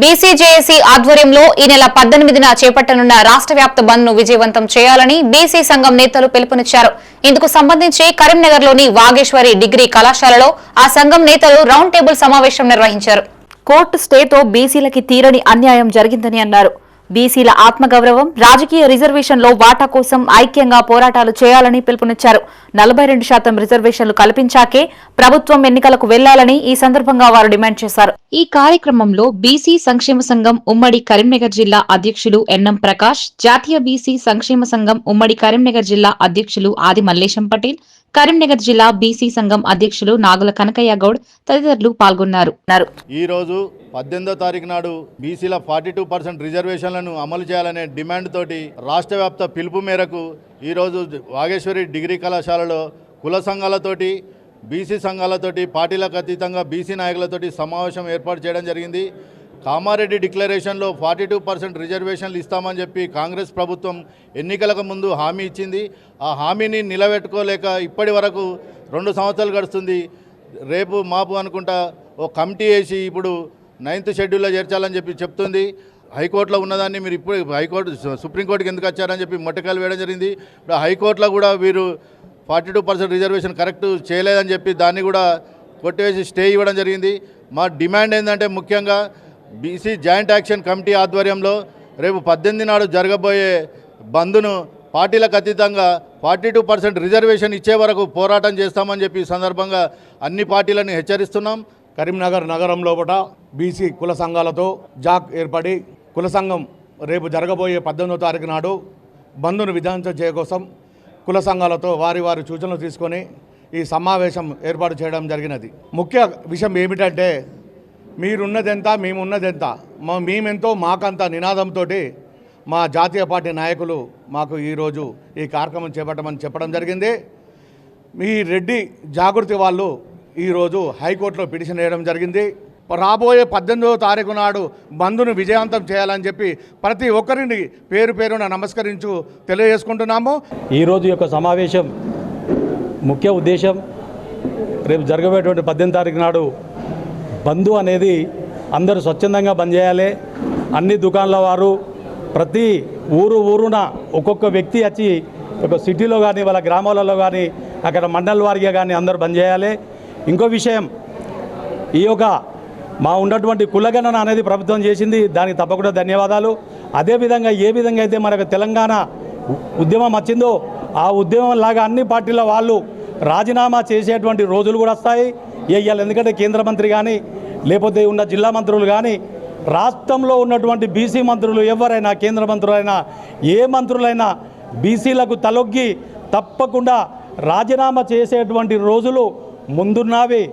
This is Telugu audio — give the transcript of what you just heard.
బీసీజేఏసీ ఆధ్వర్యంలో ఈ నెల పద్దెనిమిదిన చేపట్టనున్న రాష్ట్ర వ్యాప్త బంద్ను విజయవంతం చేయాలని బీసీ సంఘం నేతలు పిలుపునిచ్చారు. ఇందుకు సంబంధించి కరీంనగర్లోని వాగేశ్వరి డిగ్రీ కళాశాలలో ఆ సంఘం నేతలు రౌండ్ టేబుల్ సమావేశం నిర్వహించారు. కోర్టు స్టేతో బీసీలకి తీరని అన్యాయం జరిగిందని అన్నారు. బీసీల ఆత్మగౌరవం రాజకీయ రిజర్వేషన్లో వాటా కోసం ఐక్యంగా పోరాటాలు చేయాలని పిలుపునిచ్చారు. నలభై రెండు శాతం రిజర్వేషన్లు కల్పించాకే ప్రభుత్వం ఎన్నికలకు వెళ్ళాలని ఈ సందర్భంగా వారు డిమాండ్ చేశారు. ఈ కార్యక్రమంలో బీసీ సంక్షేమ సంఘం ఉమ్మడి కరీంనగర్ జిల్లా అధ్యక్షులు ఎన్ఎం ప్రకాష్ జాతీయ బీసీ సంక్షేమ సంఘం ఉమ్మడి కరీంనగర్ జిల్లా అధ్యక్షులు ఆది మల్లేశం పటేల్ కరీంనగర్ జిల్లా బీసీ సంఘం అధ్యక్షులు నాగుల కనకయ్య గౌడ్ తదితరులు పాల్గొన్నారు. ఈ రోజు పద్దెనిమిదో తారీఖు నాడు బీసీల ఫార్టీ టూ పర్సెంట్ రిజర్వేషన్లను అమలు చేయాలనే డిమాండ్ తోటి రాష్ట్ర వ్యాప్త పిలుపు మేరకు ఈరోజు వాగేశ్వరి డిగ్రీ కళాశాలలో కుల సంఘాలతోటి బీసీ సంఘాలతోటి పార్టీలకు అతీతంగా బీసీ నాయకులతోటి సమావేశం ఏర్పాటు చేయడం జరిగింది. కామారెడ్డి డిక్లరేషన్లో ఫార్టీ టూ పర్సెంట్ రిజర్వేషన్లు ఇస్తామని చెప్పి కాంగ్రెస్ ప్రభుత్వం ఎన్నికలకు ముందు హామీ ఇచ్చింది. ఆ హామీని నిలబెట్టుకోలేక ఇప్పటి వరకు రెండు సంవత్సరాలు గడుస్తుంది. రేపు మాపు అనుకుంటా ఓ కమిటీ వేసి ఇప్పుడు నైన్త్ షెడ్యూల్లో చేర్చాలని చెప్పి చెప్తుంది. హైకోర్టులో ఉన్నదాన్ని మీరు ఇప్పుడు హైకోర్టు సుప్రీంకోర్టుకి ఎందుకు వచ్చారని చెప్పి మొట్టకాయలు వేయడం జరిగింది. ఇప్పుడు హైకోర్టులో కూడా వీరు forty two percent reservation correct చేయలేదని చెప్పి దాన్ని కూడా కొట్టివేసి స్టే ఇవ్వడం జరిగింది. మా డిమాండ్ ఏంటంటే ముఖ్యంగా బీసీ జాయింట్ యాక్షన్ కమిటీ ఆధ్వర్యంలో రేపు పద్దెనిమిది నాడు జరగబోయే బంద్ను పార్టీలకు అతీతంగా ఫార్టీ టూ పర్సెంట్ రిజర్వేషన్ ఇచ్చే వరకు పోరాటం చేస్తామని చెప్పి సందర్భంగా అన్ని పార్టీలను హెచ్చరిస్తున్నాం. కరీంనగర్ నగరం లోపల బీసీ కుల సంఘాలతో జాక్ ఏర్పడి కుల సంఘం రేపు జరగబోయే పద్దెనిమిదో తారీఖు నాడు బంద్ను విధానం కోసం కుల సంఘాలతో వారి వారి సూచనలు తీసుకొని ఈ సమావేశం ఏర్పాటు చేయడం జరిగినది. ముఖ్య విషయం ఏమిటంటే మీరున్నదెంత మేమున్నదెంత? మా మేమెంతో మాకంత నినాదంతో మా జాతీయ పార్టీ నాయకులు మాకు ఈరోజు ఈ కార్యక్రమం చేపట్టమని చెప్పడం జరిగింది. మీ రెడ్డి జాగృతి వాళ్ళు ఈరోజు హైకోర్టులో పిటిషన్ వేయడం జరిగింది. రాబోయే పద్దెనిమిదవ తారీఖు నాడు బంధును విజయవంతం చేయాలని చెప్పి ప్రతి ఒక్కరిని పేరు పేరున నమస్కరించు తెలియజేసుకుంటున్నాము. ఈరోజు యొక్క సమావేశం ముఖ్య ఉద్దేశం రేపు జరగబోయేటువంటి పద్దెనిమిది తారీఖు నాడు బంధు అనేది అందరూ స్వచ్ఛందంగా బంద్ చేయాలి. అన్ని దుకాణాల వారు ప్రతి ఊరు ఊరున ఒక్కొక్క వ్యక్తి వచ్చి ఒక సిటీలో కానీ వాళ్ళ గ్రామాలలో కానీ అక్కడ మండల వారిగా కానీ అందరూ బంద్ చేయాలి. ఇంకో విషయం ఈ యొక్క మా ఉన్నటువంటి కులగణన అనేది ప్రభుత్వం చేసింది. దానికి తప్పకుండా ధన్యవాదాలు. అదేవిధంగా ఏ విధంగా అయితే మనకు తెలంగాణ ఉద్యమం వచ్చిందో ఆ ఉద్యమం లాగా అన్ని పార్టీల వాళ్ళు రాజీనామా చేసేటువంటి రోజులు కూడా వస్తాయి. వేయాలి ఎందుకంటే కేంద్ర మంత్రి కానీ లేకపోతే ఉన్న జిల్లా మంత్రులు కానీ రాష్ట్రంలో ఉన్నటువంటి బీసీ మంత్రులు ఎవరైనా కేంద్ర మంత్రులైనా ఏ మంత్రులైనా బీసీలకు తలొగ్గి తప్పకుండా రాజీనామా చేసేటువంటి రోజులు ముందున్నావి.